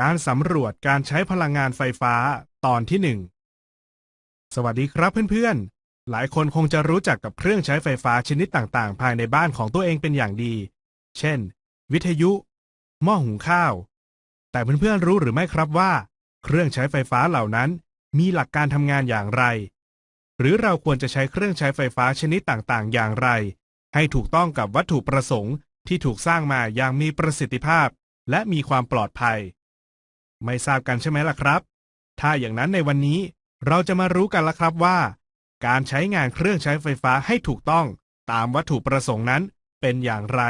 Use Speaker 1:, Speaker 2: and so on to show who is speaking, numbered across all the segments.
Speaker 1: การสำรวจการใช้พลังงานไฟฟ้าตอนที่หนึ่งสวัสดีครับเพื่อนๆ หลายคนคงจะรู้จักกับเครื่องใช้ไฟฟ้าชนิดต่างๆ ภายในบ้านของตัวเองเป็นอย่างดี เช่น วิทยุ หม้อหุงข้าว แต่เพื่อนๆรู้หรือไม่ครับว่า เครื่องใช้ไฟฟ้าเหล่านั้น มีหลักการทำงานอย่างไร หรือเราควรจะใช้เครื่องใช้ไฟฟ้าชนิดต่างๆ อย่างไร ให้ถูกต้องกับวัตถุประสงค์ที่ถูกสร้างมาอย่างมีประสิทธิภาพ และมีความปลอดภัย ไม่ทราบกันใช่ไหมล่ะครับ ถ้าอย่างนั้นในวันนี้เราจะมารู้กันละครับว่า การใช้งานเครื่องใช้ไฟฟ้าให้ถูกต้องตามวัตถุประสงค์นั้นเป็นอย่างไร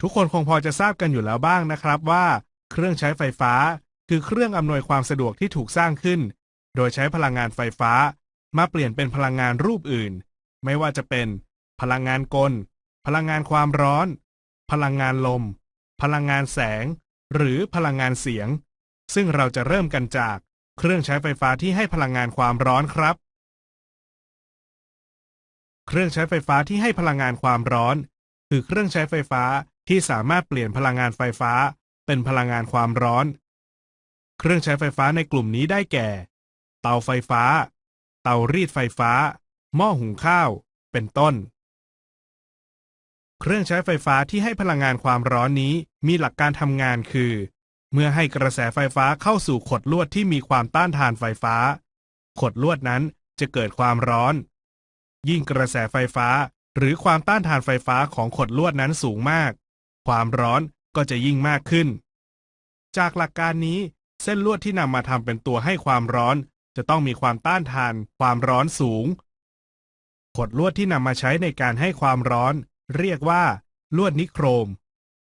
Speaker 1: ทุกคนคงพอจะทราบกันอยู่แล้วบ้างนะครับว่า เครื่องใช้ไฟฟ้าคือเครื่องอำนวยความสะดวกที่ถูกสร้างขึ้น โดยใช้พลังงานไฟฟ้า มาเปลี่ยนเป็นพลังงานรูปอื่น ไม่ว่าจะเป็น พลังงานกล พลังงานความร้อน พลังงานลม พลังงานแสง หรือพลังงานเสียง ซึ่งเราจะเริ่มกันจากเครื่องใช้ไฟฟ้าที่ให้พลังงานความร้อนครับ เครื่องใช้ไฟฟ้าที่ให้พลังงานความร้อน คือเครื่องใช้ไฟฟ้าที่สามารถเปลี่ยนพลังงานไฟฟ้า เป็นพลังงานความร้อน เครื่องใช้ไฟฟ้าในกลุ่มนี้ได้แก่ เตาไฟฟ้า เตารีดไฟฟ้า หม้อหุงข้าว เป็นต้น เครื่องใช้ไฟฟ้าที่ให้พลังงานความร้อนนี้มีหลักการทำงานคือ เมื่อให้กระแสไฟฟ้าเข้าสู่ขดลวดที่มีความต้านทานไฟฟ้า ขดลวดนั้นจะเกิดความร้อน ยิ่งกระแสไฟฟ้าหรือความต้านทานไฟฟ้าของขดลวดนั้นสูงมาก ความร้อนก็จะยิ่งมากขึ้น จากหลักการนี้ เส้นลวดที่นำมาทำเป็นตัวให้ความร้อน จะต้องมีความต้านทาน ความร้อนสูง ขดลวดที่นำมาใช้ในการให้ความร้อน เรียกว่า ลวดนิโครม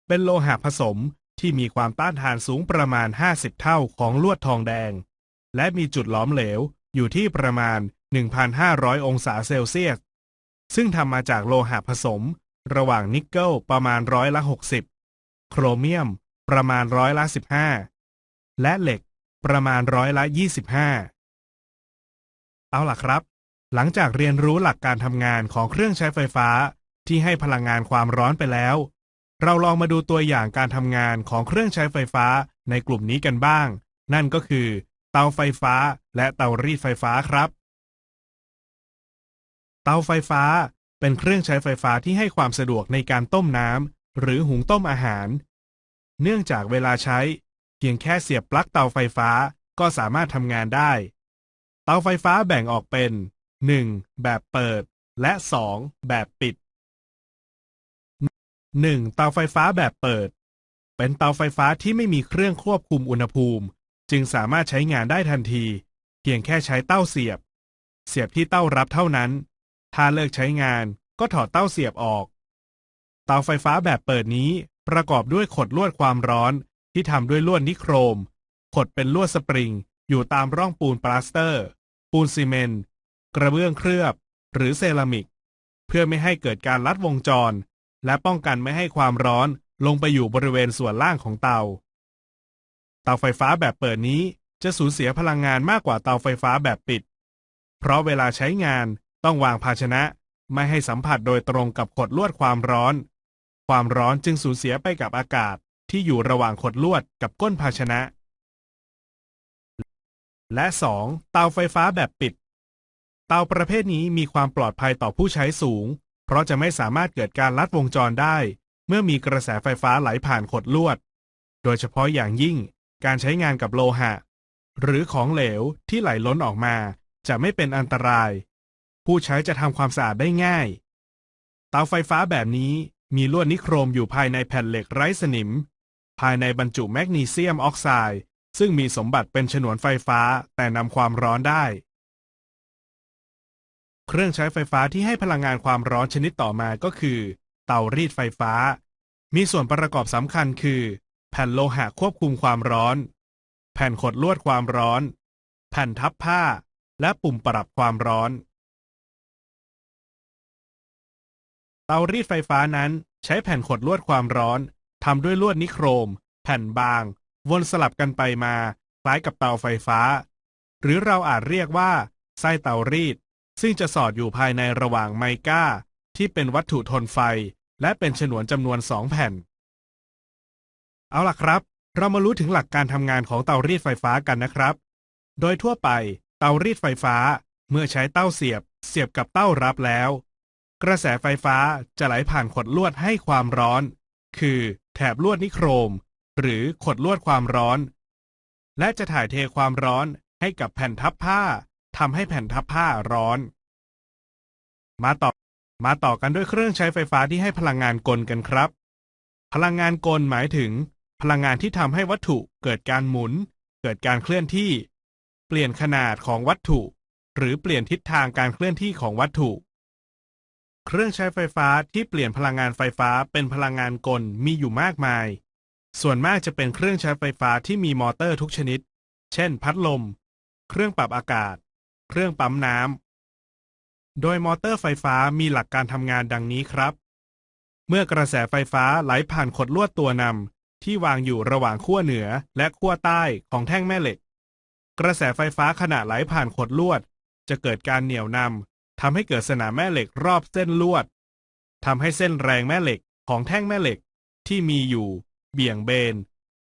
Speaker 1: เป็นโลหะผสมที่มีความต้านทานสูงประมาณ 50 เท่าของลวดทองแดง และมีจุดหลอมเหลวอยู่ที่ประมาณ 1,500 องศาเซลเซียส ซึ่งทำมาจากโลหะผสม ระหว่างนิกเกิลประมาณร้อยละ 60 โครเมียม ประมาณร้อยละ 15 และเหล็กประมาณร้อยละ 25 เอาล่ะครับ หลังจากเรียนรู้หลักการทำงานของเครื่องใช้ไฟฟ้า ที่ให้พลังงานความร้อนไปแล้ว เราลองมาดูตัวอย่างการทำงานของเครื่องใช้ไฟฟ้าในกลุ่มนี้กันบ้าง นั่นก็คือ เตาไฟฟ้าและเตารีดไฟฟ้าครับ เตาไฟฟ้าเป็นเครื่องใช้ไฟฟ้าที่ให้ความสะดวกในการต้มน้ำหรือหุงต้มอาหาร เนื่องจากเวลาใช้ เพียงแค่เสียบปลั๊กเตาไฟฟ้าก็สามารถทำงานได้ เตาไฟฟ้าแบ่งออกเป็น 1. แบบเปิด และ 2. แบบปิด 1. เตาไฟฟ้าแบบเปิด เป็นเตาไฟฟ้าที่ไม่มีเครื่องควบคุมอุณหภูมิ จึงสามารถใช้งานได้ทันที เพียงแค่ใช้เต้าเสียบ เสียบที่เต้ารับเท่านั้น ถ้าเลิกใช้งานก็ถอดเต้าเสียบออก เตาไฟฟ้าแบบเปิดนี้ประกอบด้วยขดลวดความร้อนที่ทำด้วยลวดนิโครม ขดเป็นลวดสปริง อยู่ตามร่องปูนปลาสเตอร์ ปูนซีเมนต์ กระเบื้องเคลือบ หรือเซรามิก เพื่อไม่ให้เกิดการลัดวงจร และป้องกันไม่ให้ความร้อนลงไปอยู่บริเวณส่วนล่างของเตา เตาไฟฟ้าแบบเปิดนี้จะสูญเสียพลังงานมากกว่าเตาไฟฟ้าแบบปิด เพราะเวลาใช้งานต้องวางภาชนะ ไม่ให้สัมผัสโดยตรงกับขดลวดความร้อน ความร้อนจึงสูญเสียไปกับอากาศที่อยู่ระหว่างขดลวดกับก้นภาชนะ และ 2. เตาไฟฟ้าแบบปิด เตาประเภทนี้มีความปลอดภัยต่อผู้ใช้สูง เพราะจะไม่สามารถเกิดการลัดวงจรได้ เมื่อมีกระแสไฟฟ้าไหลผ่านขดลวด โดยเฉพาะอย่างยิ่ง การใช้งานกับโลหะ หรือของเหลวที่ไหลล้นออกมา จะไม่เป็นอันตราย ผู้ใช้จะทำความสะอาดได้ง่าย เตาไฟฟ้าแบบนี้มีลวดนิโครมอยู่ภายในแผ่นเหล็กไร้สนิม ภายในบรรจุแมกนีเซียมออกไซด์ซึ่งมีสมบัติเป็นฉนวนไฟฟ้าแต่นำความร้อนได้ เครื่องใช้ไฟฟ้าที่ให้พลังงานความร้อนชนิดต่อมาก็คือ เตารีดไฟฟ้า มีส่วนประกอบสำคัญคือ แผ่นโลหะควบคุมความร้อน แผ่นขดลวดความร้อน แผ่นทับผ้า และปุ่มปรับความร้อน เตารีดไฟฟ้านั้นใช้แผ่นขดลวดความร้อนทำด้วยลวดนิโครม แผ่นบาง วนสลับกันไปมา คล้ายกับเตาไฟฟ้า หรือเราอาจเรียกว่า ไส้เตารีด ซึ่งจะสอดอยู่ภายในระหว่างไมก้า ที่เป็นวัตถุทนไฟ และเป็นฉนวนจำนวนสองแผ่น เอาล่ะครับ เรามารู้ถึงหลักการทำงานของเตารีดไฟฟ้ากันนะครับ โดยทั่วไป เตารีดไฟฟ้า เมื่อใช้เต้าเสียบ เสียบกับเต้ารับแล้ว กระแสไฟฟ้าจะไหลผ่านขดลวดให้ความร้อน คือแถบลวดนิโครม หรือขดลวดความร้อน และจะถ่ายเทความร้อนให้กับแผ่นทับผ้า ทำให้แผ่นทับผ้าร้อน มาต่อ มาต่อกันด้วยเครื่องใช้ไฟฟ้าที่ให้พลังงานกลกันครับ พลังงานกลหมายถึง พลังงานที่ทำให้วัตถุเกิดการหมุน เกิดการเคลื่อนที่ เปลี่ยนขนาดของวัตถุ หรือเปลี่ยนทิศทางการเคลื่อนที่ของวัตถุ เครื่องใช้ไฟฟ้าที่เปลี่ยนพลังงานไฟฟ้าเป็นพลังงานกลมีอยู่มากมาย ส่วนมากจะเป็นเครื่องใช้ไฟฟ้าที่มีมอเตอร์ทุกชนิด เช่น พัดลม เครื่องปรับอากาศ เครื่องปั๊มน้ำ โดยมอเตอร์ไฟฟ้ามีหลักการทำงานดังนี้ครับ เมื่อกระแสไฟฟ้าไหลผ่านขดลวดตัวนำที่วางอยู่ระหว่างขั้วเหนือและขั้วใต้ของแท่งแม่เหล็ก กระแสไฟฟ้าขณะไหลผ่านขดลวด จะเกิดการเหนี่ยวนำทำให้เกิดสนามแม่เหล็กรอบเส้นลวดทำให้เส้นแรงแม่เหล็กของแท่งแม่เหล็กที่มีอยู่ เบี่ยงเบน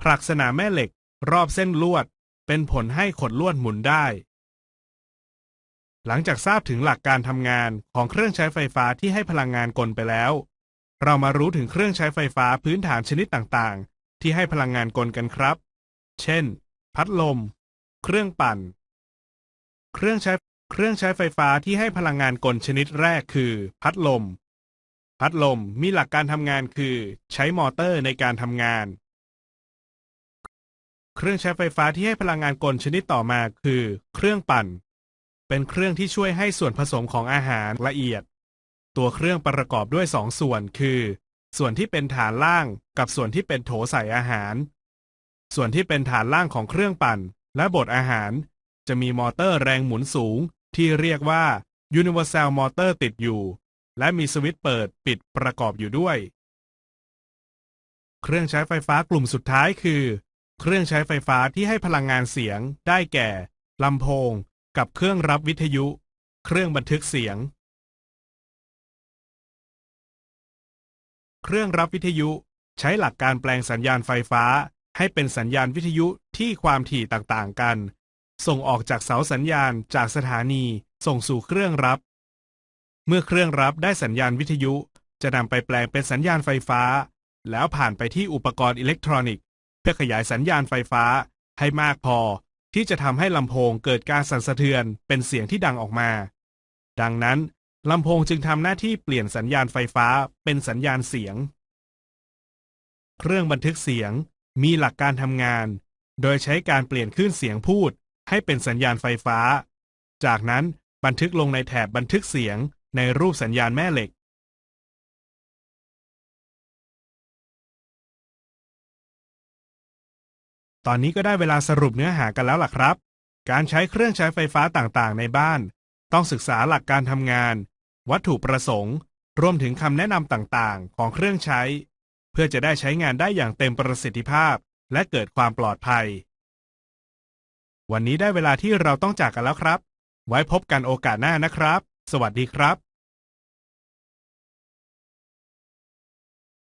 Speaker 1: ผลักสนามแม่เหล็กรอบเส้นลวด เป็นผลให้ขดลวดหมุนได้ หลังจากทราบถึงหลักการทำงานของเครื่องใช้ไฟฟ้าที่ให้พลังงานกลไปแล้ว เรามารู้ถึงเครื่องใช้ไฟฟ้าพื้นฐานชนิดต่างๆ ที่ให้พลังงานกลกันครับ เช่น พัดลม เครื่องปั่น เครื่องใช้เครื่องใช้ไฟฟ้าที่ให้พลังงานกลชนิดแรกคือ พัดลม พัดลมมีหลักการทำงานคือ ใช้มอเตอร์ในการทำงาน เครื่องใช้ไฟฟ้าที่ให้พลังงานกลชนิดต่อมาคือ เครื่องปั่น เป็นเครื่องที่ช่วยให้ส่วนผสมของอาหารละเอียด ตัวเครื่องประกอบด้วยสองส่วนคือ ส่วนที่เป็นฐานล่างกับส่วนที่เป็นโถใส่อาหาร ส่วนที่เป็นฐานล่างของเครื่องปั่น และบดอาหาร จะมีมอเตอร์แรงหมุนสูง ที่เรียกว่า Universal Motor ติดอยู่ และมีสวิตช์เปิดปิดประกอบอยู่ด้วย เครื่องใช้ไฟฟ้ากลุ่มสุดท้ายคือ เครื่องใช้ไฟฟ้าที่ให้พลังงานเสียง ได้แก่ลำโพง กับเครื่องรับวิทยุ เครื่องบันทึกเสียง เครื่องรับวิทยุ ใช้หลักการแปลงสัญญาณไฟฟ้า ให้เป็นสัญญาณวิทยุที่ความถี่ต่างๆกัน ส่งออกจากเสาสัญญาณจากสถานี ส่งสู่เครื่องรับ เมื่อเครื่องรับได้สัญญาณวิทยุ จะนำไปแปลงเป็นสัญญาณไฟฟ้า แล้วผ่านไปที่อุปกรณ์อิเล็กทรอนิกส์ เพื่อขยายสัญญาณไฟฟ้าให้มากพอ ที่จะทำให้ลำโพงเกิดการสั่นสะเทือนเป็นเสียงที่ดังออกมา ดังนั้นลำโพงจึงทำหน้าที่เปลี่ยนสัญญาณไฟฟ้าเป็นสัญญาณเสียง เครื่องบันทึกเสียงมีหลักการทำงาน โดยใช้การเปลี่ยนคลื่นเสียงพูดให้เป็นสัญญาณไฟฟ้า จากนั้นบันทึกลงในแถบบันทึกเสียงในรูปสัญญาณแม่เหล็ก ตอนนี้ก็ได้เวลาสรุปเนื้อหากันแล้วล่ะครับ การใช้เครื่องใช้ไฟฟ้าต่างๆ ในบ้าน ต้องศึกษาหลักการทำงาน วัตถุประสงค์ รวมถึงคำแนะนำต่างๆ ของเครื่องใช้ เพื่อจะได้ใช้งานได้อย่างเต็มประสิทธิภาพ และเกิดความปลอดภัย วันนี้ได้เวลาที่เราต้องจากกันแล้วครับ ไว้พบกันโอกาสหน้านะครับ สวัสดีครับ